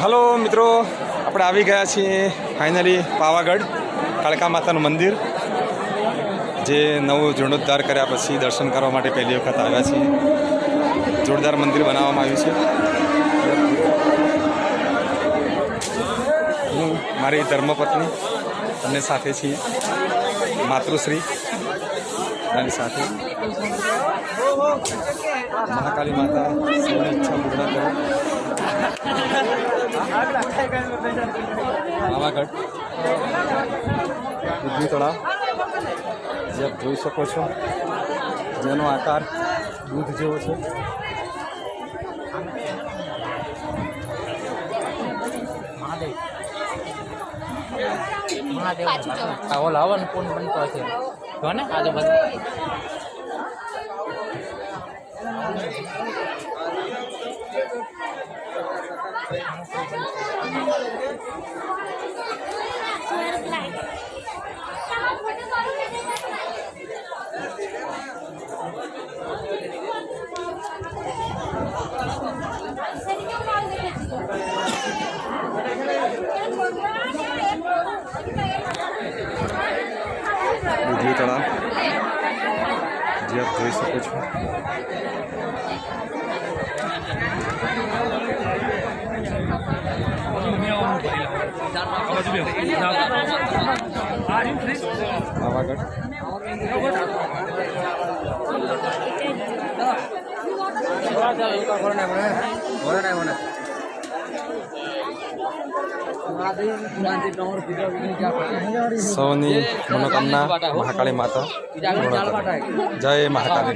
Hello મિત્રો, આપણે આવી ગયા છીએ ફાઇનલી પાવાગઢ, કાળકા માતાનું મંદિર, જે નવું જીર્ણોદ્ધાર કર્યા પછી દર્શન કરવા માટે પહેલી વખત આવ્યા છીએ. જોરદાર મંદિર બનાવવામાં આવ્યું છે. હું, મારી ધર્મપત્ની અને સાથે છીએ માતૃશ્રી મારી સાથે મહાકાલી માતા ઈચ્છા પૂર્ણ કરે. પાવાગઢ બુદ્ધિ તળાવ જે આપ જોઈ શકો છો જેનો આકાર દૂધ જેવો છે. આવો લાવો ને કોણ બનતો છે જો ને આજુબાજુ બુદ્ધિ તળાવ. જે આપ જોઈ શકો છો. સૌની મનોકામના મહાકાળી માતા પૂર્ણ કરે. જય મહાકાળી